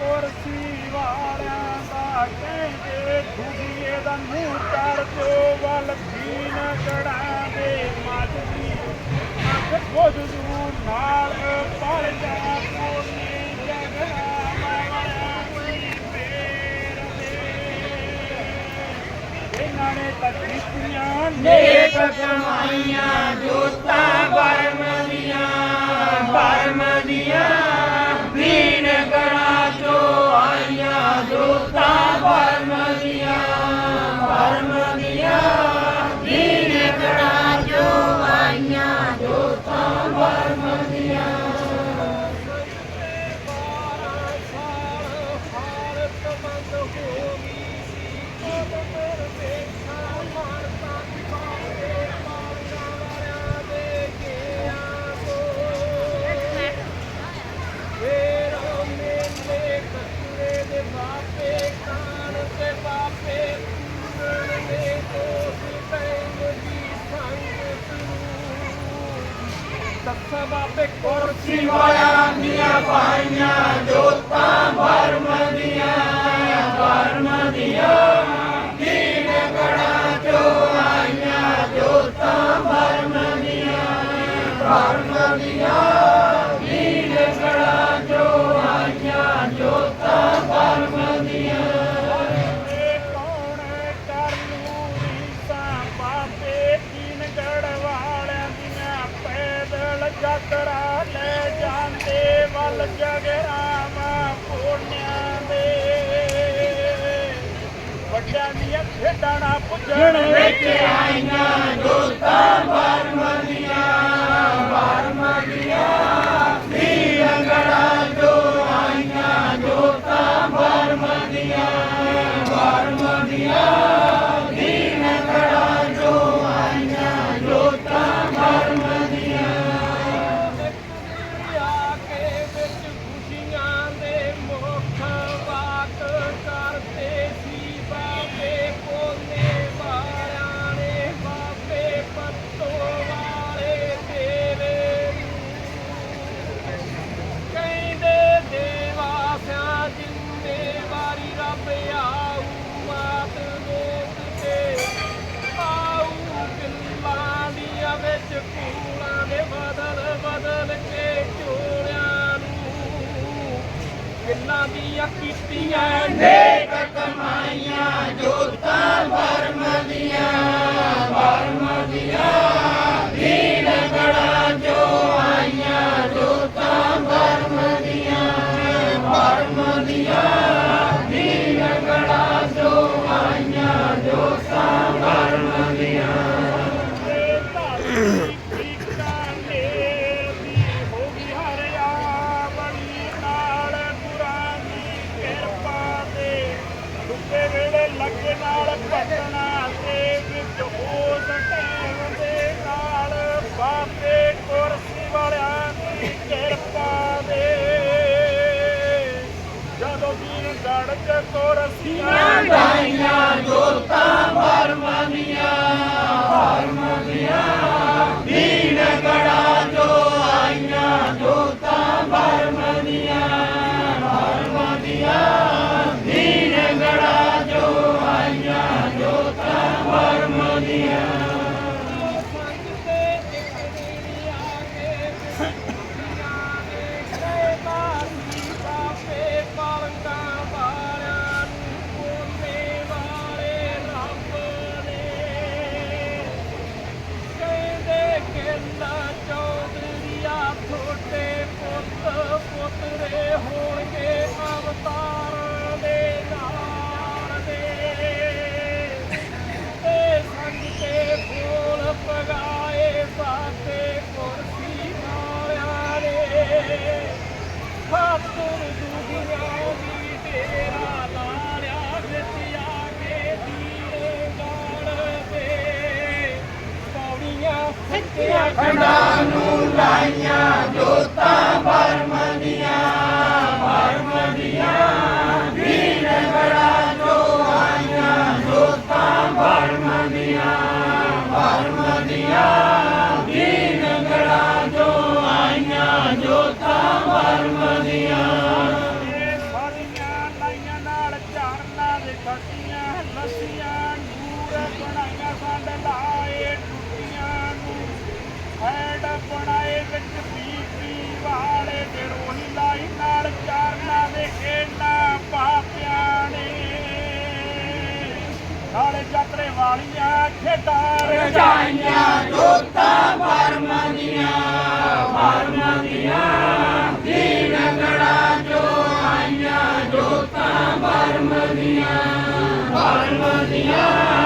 ਕੁਰਸੀ ਵਾਲਿਆਂ ਦਾ ਕਹਿੰਦੇ ਦੁਨੀਏ ਦਾ ਮੂੰਹ ਕਰ ਜੋ ਵੱਲ ਦੀਨ ਗੜਾ ਦੇ ਮੱਜਦੀ ਅੱਖ ਖੋਜ ਦੂ ਨਾਲ ਪੜ ਜਾ ਕੋਨੀ ਜਗਰਾ ਦੇ। ਇਹਨਾਂ ਨੇ ਤਾਂ ਨੇਕ ਕਮਾਈਆਂ, ਜੋਤਾਂ ਭਰਮ ਦੀਆਂ ਭਰਮ ਦੀਆਂ ਦੀਨ ਬਾਬੇ ਕੁਰਸੀ ਵਾਲਿਆਂ ਦੀਆਂ ਪਾਈਆਂ ਜੋਤਾਂ ਭਰਮ ਯਾਤਰਾ ਲੈ ਜਾਂਦੇ ਵੱਲ ਜਗਰਾਮਾ ਪੋਣਿਆਂ ਦੇ। ਵੱਡਿਆਂ ਦੀਆਂ ਖੇਡਾਂ ਨਾ ਪੁੱਜਣ ਵਿੱਚ ਆਈਆਂ ਜੋਤਾਂ ਭਰਮ ਦੀਆਂ ਭਰਮ ਦੀਆਂ ਦੀਨ ਗੜਾ ਚੋ ਆਈਆਂ ਜੋਤਾਂ ਭਰਮ ਦੀਆਂ ਭਰਮ ਦੀਆਂ ਦੀਆਂ ਕੀਤੀਆਂ ਨੇਕ ਕਮਾਈਆਂ ਜੋਤਾਂ ਵੀਰ ਗੜ ਚ ਕੁਰਸੀਆਂ ਗਾਈਆਂ ਜੋਤਾਂ ਭਰਮ ਪੁੱਤਰੇ ਹੋਣਗੇ ਅਵਤਾਰ ਦੇ ਨਾਲ ਦੇ। ਤੇ ਸੰਗ ਤੇ ਫੂਲ ਪਗਾਏ ਸਾਤੇ ਕੁਰਸੀ ਵਾਲਿਆਂ ਨੇ ਖਾਤਰ ਦੁਨੀਆ ਦੀ ਤੇਰਾ ਲਾਲਿਆ ਵਿੱਚ ਕੇ ਦੀਏ ਗਾਲ ਦੇ ਪੌੜੀਆਂ ਸੱਚੀਆਂ ਖੰਡਾਂ ਨੂੰ ਲਾਈਆਂ ਜੋਤਾਂ ਮਰਮ ਨਾਲ ਝਾੜਨਾ ਦੇ ਖੱਟੀਆਂ ਲੱਸੀਆਂ ਨੂਰ ਬਣਾਈਆਂ ਸਾਡੇ ਨਾਲ ਝਾੜਨਾ ਵਾਲੀਆਂ ਖੇਡਾਂ ਰਜਾਈਆਂ, ਜੋਤਾਂ ਆਈਆਂ ਜੋਤਾਂ ਬਰਮਨੀਆਂ ਬਰਮਨੀਆਂ